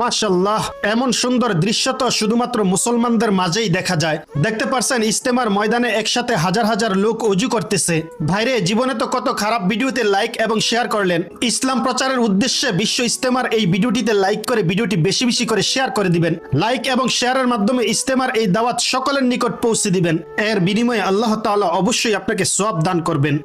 মাশাল্লাহ এমন সুন্দর দৃশ্য তো শুধুমাত্র মুসলমানদের মাঝেই দেখা যায়। দেখতে পারছেন ইস্তেমার ময়দানে একসাথে হাজার হাজার লোক উজু করতেছে। ভাইরে, জীবনে তো কত খারাপ ভিডিওতে লাইক এবং শেয়ার করলেন। ইসলাম প্রচারের উদ্দেশ্যে বিশ্ব ইস্তেমার এই ভিডিওটিতে লাইক করে ভিডিওটি বেশি বেশি করে শেয়ার করে দিবেন। লাইক এবং শেয়ারের মাধ্যমে ইস্তেমার এই দাওয়াত সকলের নিকট পৌঁছে দিবেন। এর বিনিময়ে আল্লাহ তাআলা অবশ্যই আপনাকে সব দান করবেন।